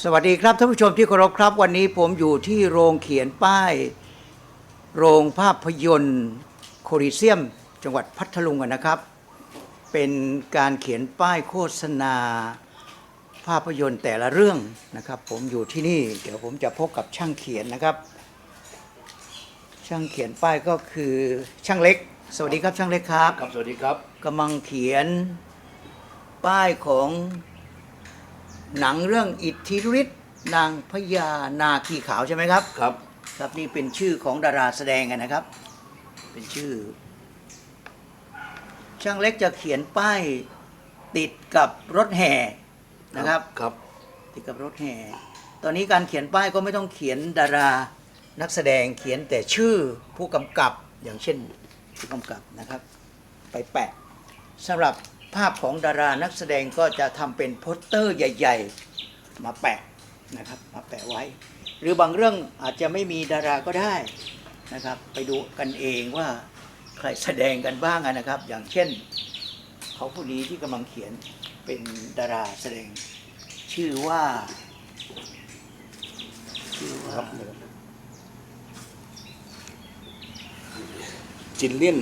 สวัสดีครับท่านผู้ชมที่เคารพครับ วันนี้ผมอยู่ที่โรงเขียนป้าย โรงภาพยนตร์โคลิเซียม จังหวัดพัทลุงกันนะครับ เป็นการเขียนป้ายโฆษณา ภาพยนตร์แต่ละเรื่องนะครับ ผมอยู่ที่นี่ เดี๋ยวผมจะพบกับช่างเขียนนะครับ ช่างเขียนป้ายก็คือช่างเล็ก สวัสดีครับช่างเล็กครับครับสวัสดีครับกำลังเขียนป้ายของ หนังเรื่องอิทธิฤทธิ์นางพญานาคีขาวใช่ไหมครับ ครับ ครับนี่เป็นชื่อของดาราแสดงกันนะครับ เป็นชื่อ ช่างเล็กจะเขียนป้ายติดกับรถแห่นะครับ ครับ ติดกับรถแห่ ตอนนี้การเขียนป้ายก็ไม่ต้องเขียนดารานักแสดงเขียนแต่ชื่อผู้กำกับอย่างเช่นผู้กำกับนะครับ ไปแปะสำหรับ ภาพของดารานักแสดงก็จะทำเป็นโปสเตอร์ใหญ่ ๆ มาแปะนะครับมาแปะไว้ หรือบางเรื่องอาจจะไม่มีดาราก็ได้นะครับ ไปดูกันเองว่าใครแสดงกันบ้างนะครับ อย่างเช่น เขาผู้นี้ที่กำลังเขียนเป็นดาราแสดง ชื่อว่าชื่อว่าจินเลียน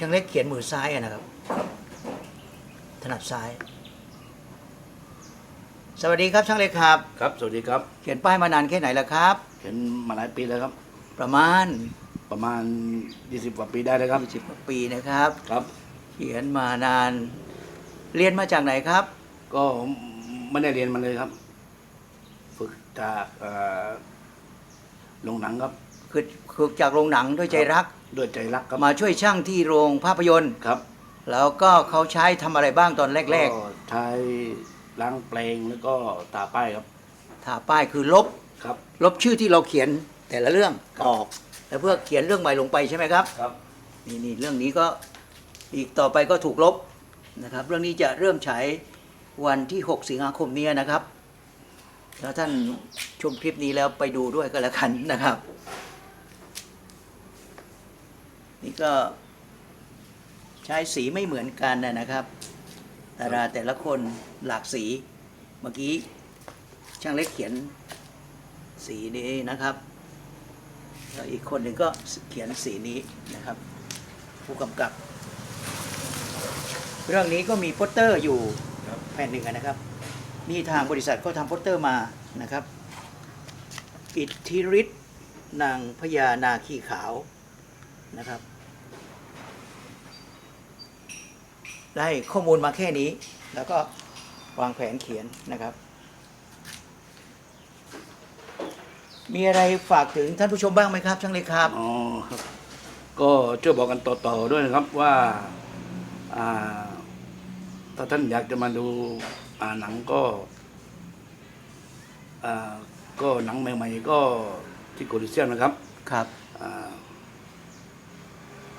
ช่างเล็กเขียนมือซ้ายอะนะครับ ถนัดซ้าย สวัสดีครับช่างเล็กครับ ครับ สวัสดีครับ เขียนป้ายมานานแค่ไหนแล้วครับเห็นมาหลายปีแล้วครับ ประมาณประมาณ 20กว่าปีได้แล้วครับ20กว่าปีนะครับ ครับ เขียนมานาน เรียนมาจากไหนครับ ก็ไม่ได้เรียนมาเลยครับ ฝึกจากเอ่อโรงหนังครับ คือคือจากโรงหนังด้วยใจรัก ด้วยใจรักครับมาช่วยช่างที่โรงภาพยนตร์ ครับแล้วก็เขาใช้ทำอะไรบ้างตอนแรกก็ใช้ล้างแปลงแล้วก็ตาป้ายครับๆ ถ่าป้ายคือลบ ครับ ลบชื่อที่เราเขียนแต่ละเรื่องครับ ออก แล้วเพื่อเขียนเรื่องใหม่ลงไปใช่ไหมครับ ครับนี่นี่เรื่องนี้ก็อีกต่อไปก็ถูกลบนะครับ เรื่องนี้จะเริ่มฉายวันที่ 6 สิงหาคมนี้นะครับ แล้วท่านชมคลิปนี้แล้วไปดูด้วยก็แล้วกันนะครับ นี่ก็ใช้สีไม่เหมือนกันนะนะครับดาราแต่ละคนหลากสีเมื่อกี้ช่างเล็กเขียนสีนี้นะครับแล้วอีกคนหนึ่งก็เขียนสีนี้นะครับ ผู้กำกับ เรื่องนี้ก็มีโปสเตอร์อยู่แผ่นหนึ่งนะครับ นี่ทางบริษัทก็ทำโปสเตอร์มานะครับ อิทธิฤทธิ์นางพญานาคีขาว นะครับ ได้ข้อมูลมาแค่นี้ แล้วก็วางแผนเขียนนะครับ มีอะไรฝากถึงท่านผู้ชมบ้างไหมครับ ช่างเล็กครับอ๋อครับ ก็ช่วยบอกกันต่อๆด้วยนะครับว่าอ่าถ้าท่านอยากจะมาดูอ่าหนังก็อ่าก็หนังใหม่ๆก็ที่โกลิเซียมนะครับครับ อ่า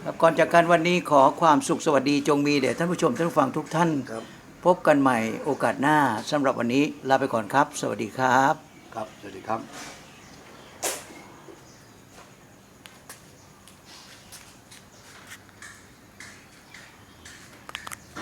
ครับก่อนจากกันวันนี้ขอความสุขสวัสดีจงมีแด่ท่านผู้ชมท่านผู้ฟังทุกท่าน ครับพบกันใหม่โอกาสหน้าสำหรับวันนี้ลาไปก่อนครับ สวัสดีครับ ครับสวัสดีครับ